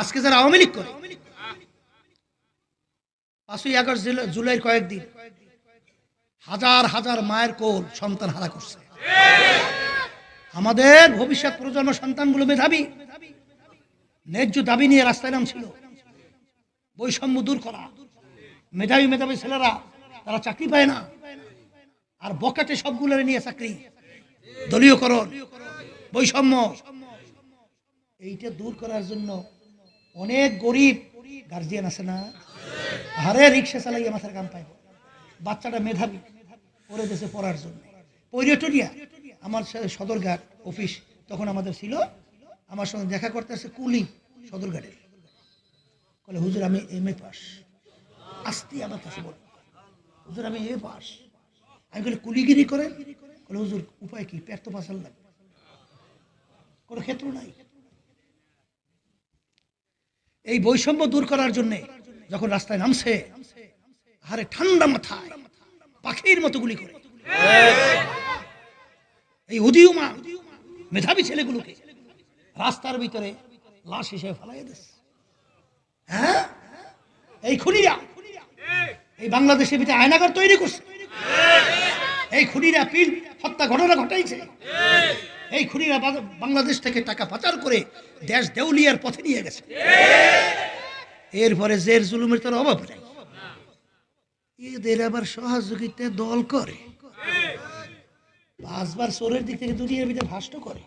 আজকে যারা আওয়ামী লীগ করে, পাঁচই আগস্ট জুলাই- জুলাইয়ের কয়েকদিন হাজার হাজার মায়ের কোল সন্তান হারা করছে। আমাদের ভবিষ্যৎ প্রজন্ম সন্তানগুলো মেধাবী। ন্যায্য দাবি নিয়ে রাস্তায় নামছিল। বৈষম্য দূর করা। মেধাবী মেধাবী ছেলেরা, তারা চাকরি পায় না। আর বকাটে সবগুলো নিয়ে চাকরি। দলীয়করণ, বৈষম্য। এইটা দূর করার জন্য অনেক গরিব গার্জিয়ান আছে না? হারে রিক্সা চালাইয়া মাথার কাম পাইব বাচ্চাটা মেধাবী। পড়ে দেশে পড়ার জন্য। পৈরটরিয়া আমার সদরঘাট অফিস তখন আমাদের ছিল। আমার সঙ্গে দেখা করতে আসছে কুলি সদরঘাটের। বলে হুজুর, আমি এম এ পাস। আসতে আমার কাছে বলে, হুজুর, আমি এ পাস। আমি বলি কুলিগিরি করেন? বলে হুজুর, উপায় কি? পেট তো পাশাল লাগবে কোনো ক্ষেত্র নাই। এই বৈষম্য দূর করার জন্য যখন রাস্তায় নামছে আরে ঠান্ডা মাথায় পাখির মতো গুলি করে। এই উদীয়মা মেধাবী ছেলেগুলোকে রাস্তার ভিতরে লাশ হিসেবে ফেলাই দিচ্ছে হ্যাঁ? এই খুনিরা, এই বাংলাদেশের ভিতরে আয়নাগর তৈরি করছে। এই খুনিরা পীর হত্যা ঘটনা ঘটাইছে। এই খুনিরা বাংলাদেশ থেকে টাকা পাচার করে দেশ দেউলিয়ার পথে নিয়ে গেছে। এরপরে জের জুলুমের তার অভাব নাই। এদের আবার সহযোগিতা দল করে। পাঁচবার চোরের দিক থেকে দুনিয়ার ভিতরে ভাষ্ট করে।